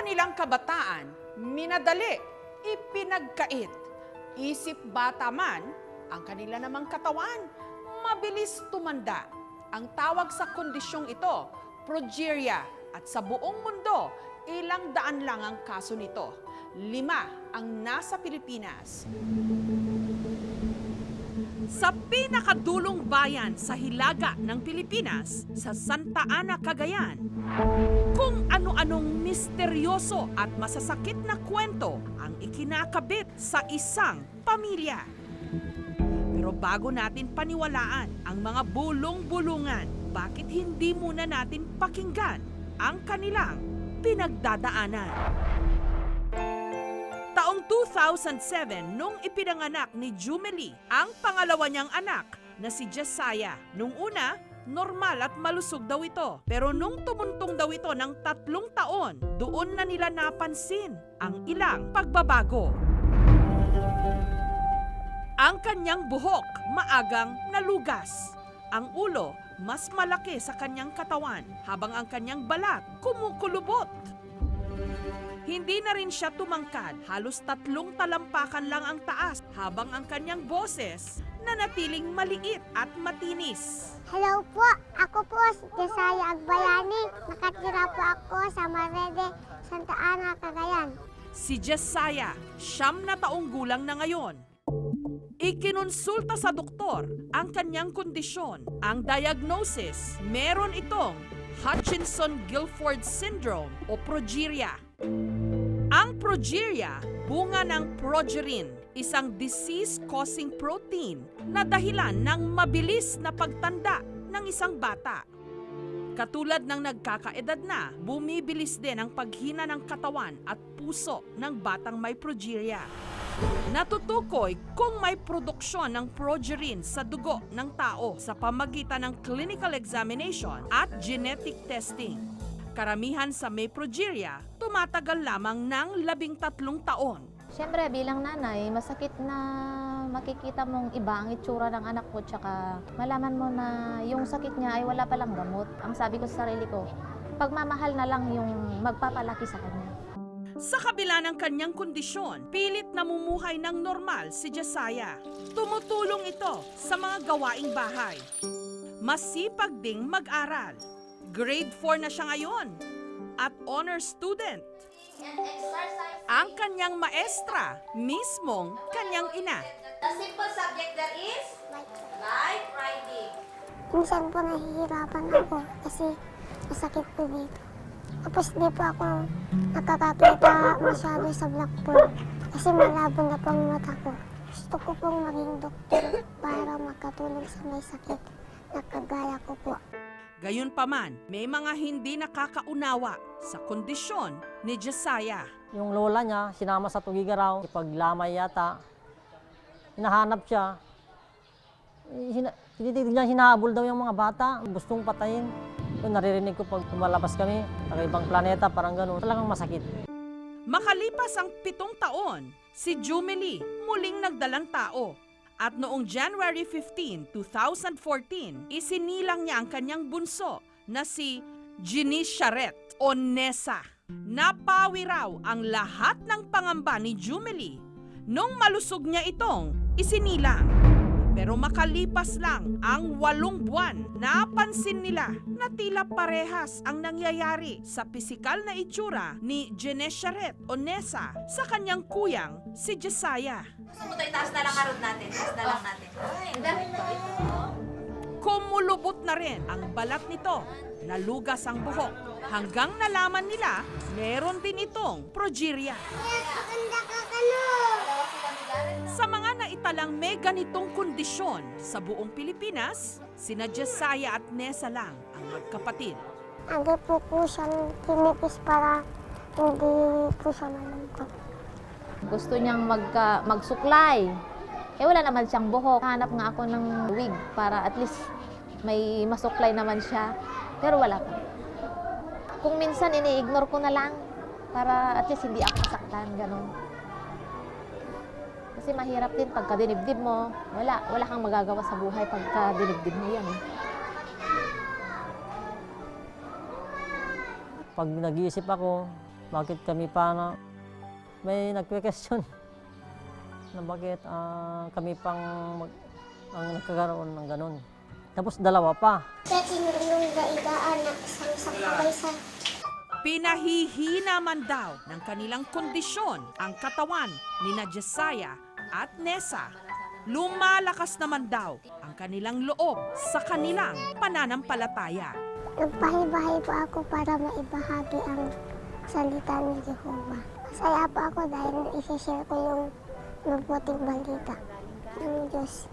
kanilang kabataan, minadali, ipinagkait. Isip bata man, ang kanila namang katawan, mabilis tumanda. Ang tawag sa kondisyong ito, progeria, at sa buong mundo, ilang daan lang ang kaso nito. Lima ang nasa Pilipinas. Sa pinakadulong bayan sa hilaga ng Pilipinas, sa Santa Ana, Cagayan, kung ano-anong misteryoso at masasakit na kwento ang ikinakabit sa isang pamilya. Pero bago natin paniwalaan ang mga bulong-bulungan, bakit hindi muna natin pakinggan ang kanilang pinagdadaanan? Taong 2007 nung ipinanganak ni Jumeli ang pangalawa niyang anak na si Jesiah. Nung una, normal at malusog daw ito. Pero nung tumuntong daw ito ng tatlong taon, doon na nila napansin ang ilang pagbabago. Ang kanyang buhok maagang nalugas. Ang ulo mas malaki sa kanyang katawan habang ang kanyang balat kumukulubot. Hindi na rin siya tumangkad, halos tatlong talampakan lang ang taas habang ang kanyang boses nanatiling maliit at matinis. Hello po, ako po si Desaya Agbayani. Nakatira po ako sa Marede, Santa Ana, Cagayan. Si Jesiah, siyam na taong gulang na ngayon. Ikinonsulta sa doktor ang kanyang kondisyon. Ang diagnosis, meron itong Hutchinson-Gilford Syndrome o progeria. Ang progeria, bunga ng progerin, isang disease-causing protein na dahilan ng mabilis na pagtanda ng isang bata. Katulad ng nagkakaedad na, bumibilis din ang paghina ng katawan at puso ng batang may progeria. Natutukoy kung may produksyon ng progerin sa dugo ng tao sa pamagitan ng clinical examination at genetic testing. Karamihan sa may progeria, tumatagal lamang ng labing tatlong taon. Siyempre, bilang nanay, masakit na makikita mong iba ang itsura ng anak ko tsaka malaman mo na yung sakit niya ay wala palang gamot. Ang sabi ko sa sarili ko, pagmamahal na lang yung magpapalaki sa kanya. Sa kabila ng kanyang kondisyon, pilit namumuhay ng normal si Jesiah. Tumutulong ito sa mga gawaing bahay. Masipag ding mag-aral. Grade 4 na siya ngayon at honor student. Ang kanyang maestra, mismong kanyang ina. The simple subject there is light riding. Minsan po nahihirapan ako kasi masakit po dito. Tapos di po ako nakakakita masyado sa blackboard kasi malabo na po ang mata ko. Gusto ko pong maging doktor para makatulong sa may sakit na kagaya ko po. Gayunpaman, may mga hindi nakakaunawa sa kondisyon ni Jesiah. Yung lola niya, sinama sa Tugigaraw, ipaglamay yata. Hinahanap siya. Eh, Hina, tinitignan niya, hinahabol daw yung mga bata. Gustong patayin. Yun, naririnig ko pag tumalabas kami, sa ibang planeta, parang gano'n. Talagang masakit. Makalipas ang pitong taon, si Jumeli muling nagdalang tao. At noong January 15, 2014, isinilang niya ang kanyang bunso na si Ginny Charette o Nessa. Napawi raw ang lahat ng pangamba ni Jumeli nung malusog niya itong isinilang. Pero makalipas lang ang walong buwan, napansin nila na tila parehas ang nangyayari sa pisikal na itsura ni Genesharet o Nessa sa kanyang kuyang si Jesiah. Gusto mo to itaas na lang karod natin. Itaas na lang natin. Ay, ang dami pa Kumulubot na rin ang balat nito, nalugas ang buhok, hanggang nalaman nila meron din itong progeria. Sa mga naitalang may ganitong kondisyon sa buong Pilipinas, sina Jesiah at Nessa lang ang magkapatid. Agi po po siyang tinipis para hindi po siya malungkot. Gusto niyang magka, magsuklay. Eh wala naman siyang buhok. Hanap nga ako ng wig para at least may masuklay naman siya. Pero wala pa. Kung minsan ini-ignore ko na lang para at least hindi ako masaktan, ganun. Kasi mahirap din pagka dinibdib mo, wala, wala kang magagawa sa buhay pagka dinibdib mo yan. Eh. Pag nag-iisip ako, bakit kami pa na may nagpe-question na bakit ah, kami pang mag, ang nagkakaroon ng ganun. Tapos dalawa pa. Pinahihina man daw ng kanilang kondisyon ang katawan ni na Jesaya at Nessa. Lumalakas naman daw ang kanilang loob sa kanilang pananampalataya. Nagpahibahay po ako para maibahagi ang salita ni Jehovah. Masaya po ako dahil isi-share ko yung mabuting balita ng Diyos.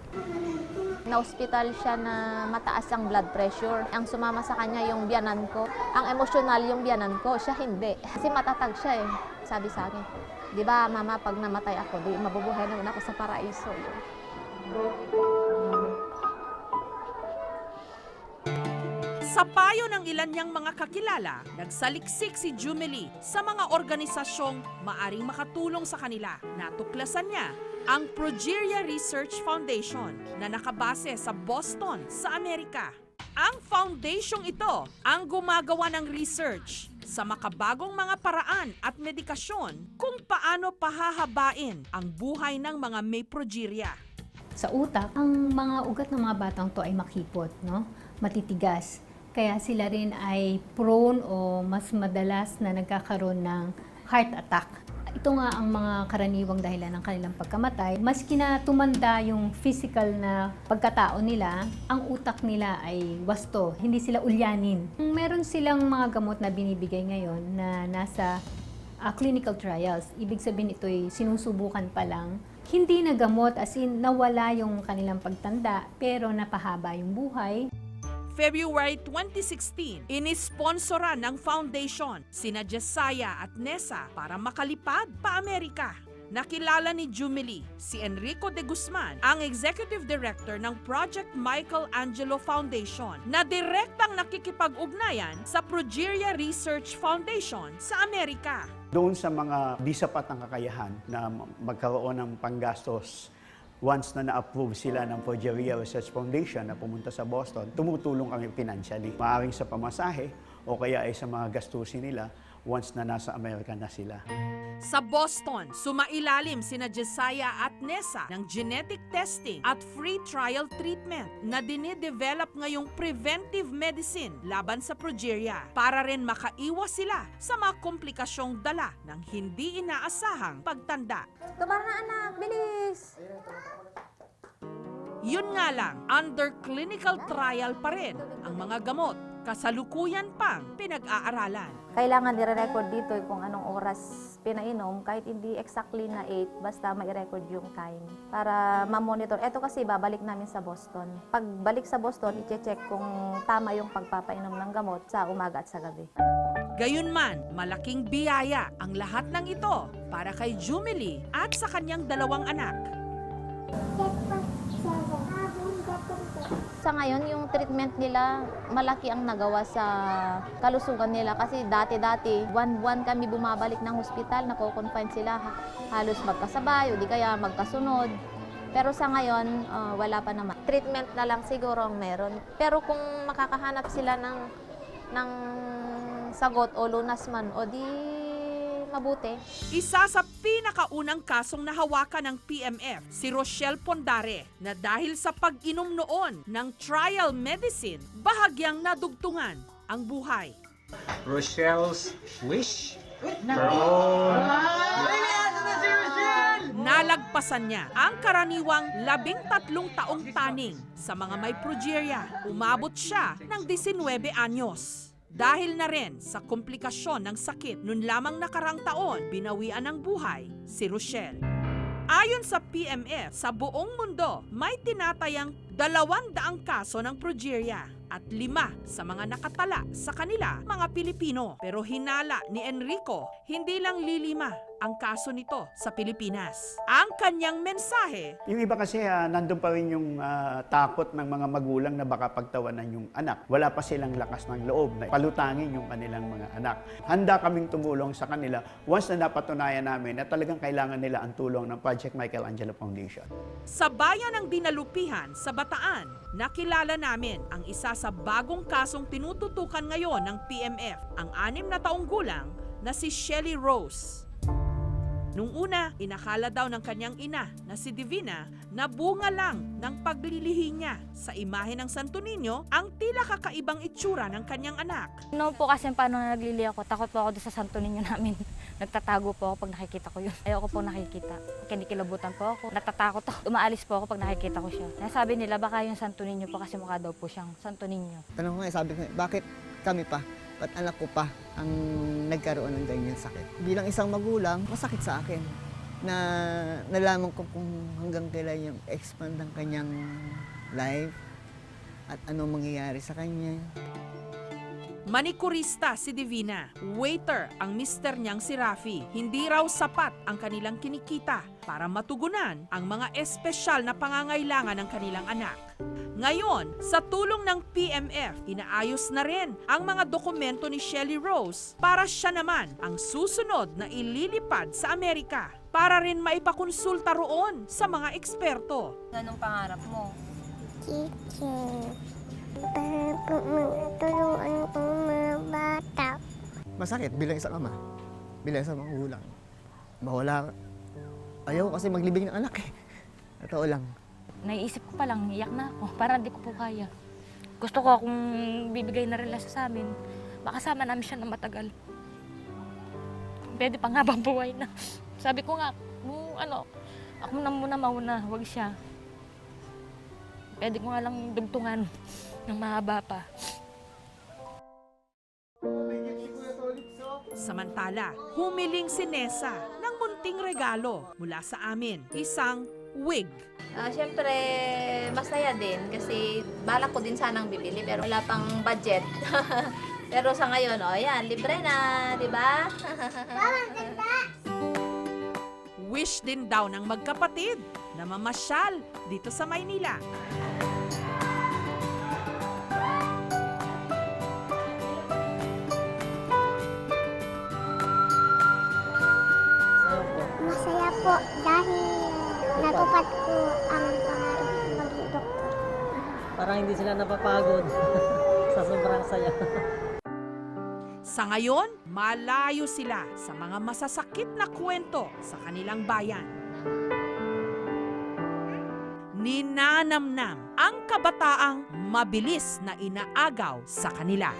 Na-hospital siya na mataas ang blood pressure. Ang sumama sa kanya yung biyanan ko. Ang emosyonal yung biyanan ko, siya hindi. Kasi matatag siya eh, sabi sa akin. Di ba, mama, pag namatay ako, di mabubuhay naman ako sa paraiso. Sa payo ng ilan niyang mga kakilala, nagsaliksik si Jumelie sa mga organisasyong maaring makatulong sa kanila. Natuklasan niya ang Progeria Research Foundation na nakabase sa Boston sa Amerika. Ang foundation ito ang gumagawa ng research sa makabagong mga paraan at medikasyon kung paano pahahabain ang buhay ng mga may progeria. sa utak, ang mga ugat ng mga batang to ay makipot, no? matitigas. Kaya sila rin ay prone o mas madalas na nagkakaroon ng heart attack. Ito nga ang mga karaniwang dahilan ng kanilang pagkamatay. Maski na tumanda yung physical na pagkatao nila, ang utak nila ay wasto, hindi sila ulyanin. Meron silang mga gamot na binibigay ngayon na nasa ah, clinical trials. Ibig sabihin ito'y sinusubukan pa lang. Hindi na gamot as in nawala yung kanilang pagtanda pero napahaba yung buhay. February 2016, inisponsoran ng foundation sina Jesaya at Nessa para makalipad pa Amerika. Nakilala ni Jumelie si Enrico de Guzman, ang Executive Director ng Project Michael Angelo Foundation na direktang nakikipag-ugnayan sa Progeria Research Foundation sa Amerika. Doon sa mga di sapat ng kakayahan na magkaroon ng panggastos once na na-approve sila ng Progeria Research Foundation na pumunta sa Boston, tumutulong kami financially. Maaring sa pamasahe o kaya ay sa mga gastusin nila once na nasa Amerika na sila. Sa Boston, sumailalim sina Jesaya at Nessa ng genetic testing at free trial treatment na dinidevelop ngayong preventive medicine laban sa progeria para rin makaiwas sila sa mga komplikasyong dala ng hindi inaasahang pagtanda. Tubar na anak, bilis! Yun nga lang, under clinical trial pa rin ang mga gamot, kasalukuyan pang pinag-aaralan. Kailangan nire-record dito kung anong oras pinainom, kahit hindi exactly na 8, basta mai-record yung time para ma-monitor. Ito kasi babalik namin sa Boston. Pagbalik sa Boston, i-check kung tama yung pagpapainom ng gamot sa umaga at sa gabi. Gayunman, malaking biyaya ang lahat ng ito para kay Jumelie at sa kanyang dalawang anak. Sa ngayon, yung treatment nila, malaki ang nagawa sa kalusugan nila. Kasi dati-dati, one-one kami bumabalik ng hospital, nako-confine sila ha- halos magkasabay o di kaya magkasunod. Pero sa ngayon, ah, wala pa naman. Treatment na lang siguro ang meron. Pero kung makakahanap sila ng, ng sagot o lunas man, o di mabuti. Isa sa pinakaunang kasong nahawakan ng PMF, si Rochelle Pondare, na dahil sa pag-inom noon ng trial medicine, bahagyang nadugtungan ang buhay. Rochelle's wish. Nalagpasan niya ang karaniwang labing tatlong taong taning sa mga may progeria. Umabot siya ng 19 anyos. Dahil na rin sa komplikasyon ng sakit noon lamang nakarang taon, binawian ng buhay si Rochelle. Ayon sa PMF, sa buong mundo may tinatayang dalawang daang kaso ng progeria at lima sa mga nakatala sa kanila mga Pilipino. Pero hinala ni Enrico, hindi lang lilima ang kaso nito sa Pilipinas. Ang kanyang mensahe, Yung iba kasi ah, nandun pa rin yung ah, takot ng mga magulang na baka pagtawanan yung anak. Wala pa silang lakas ng loob na palutangin yung kanilang mga anak. Handa kaming tumulong sa kanila once na napatunayan namin na talagang kailangan nila ang tulong ng Project Michelangelo Foundation. Sa bayan ng Dinalupihan sa Bataan, nakilala namin ang isa sa bagong kasong tinututukan ngayon ng PMF, ang anim na taong gulang na si Shelly Rose. Nung una, inakala daw ng kanyang ina na si Divina na bunga lang ng paglilihi niya sa imahe ng Santo Niño ang tila kakaibang itsura ng kanyang anak. Noon po kasi paano naglili ako, takot po ako doon sa santo ninyo namin. Nagtatago po ako pag nakikita ko yun. Ayoko po nakikita. Kinikilabutan po ako. Natatakot ako. Umaalis po ako pag nakikita ko siya. Nasabi nila baka yung santo ninyo po kasi mukha daw po siyang santo ninyo. Tanong ko nga, sabi ko, bakit kami pa? Ba't anak ko pa ang nagkaroon ng ganyan sakit? Bilang isang magulang, masakit sa akin na nalaman ko kung hanggang kailan yung expand ng kanyang life at ano mangyayari sa kanya. Manikurista si Divina. Waiter ang mister niyang si Rafi. Hindi raw sapat ang kanilang kinikita para matugunan ang mga espesyal na pangangailangan ng kanilang anak. Ngayon, sa tulong ng PMF, inaayos na rin ang mga dokumento ni Shelly Rose para siya naman ang susunod na ililipad sa Amerika para rin maipakonsulta roon sa mga eksperto. Anong pangarap mo? Teacher. Para po matulungan ko ang mga bata. Masakit bilang isang ama, bilang isang magulang. Mawala, ayaw ko kasi maglibing ng anak eh. Totoo lang. Naiisip ko pa lang, iyak na ako. Parang di ko po kaya. Gusto ko akong bibigay na siya sa amin. Makasama namin siya ng matagal. Pwede pa nga bang buhay na. Sabi ko nga, "Kung ano, ako na muna mauna, wag siya. Pwede ko nga lang dugtungan ng mahaba pa. Samantala, humiling si Nessa ng munting regalo mula sa amin, isang wig. Ah, Siyempre, masaya din kasi balak ko din sanang bibili pero wala pang budget. pero sa ngayon, oh yan, libre na, di ba? Wish din daw ng magkapatid na mamasyal dito sa Maynila. Natupad ko ang pangarap maging doktor. Parang hindi sila napapagod sa sobrang saya. Sa ngayon, malayo sila sa mga masasakit na kwento sa kanilang bayan. Ninanamnam ang kabataang mabilis na inaagaw sa kanila.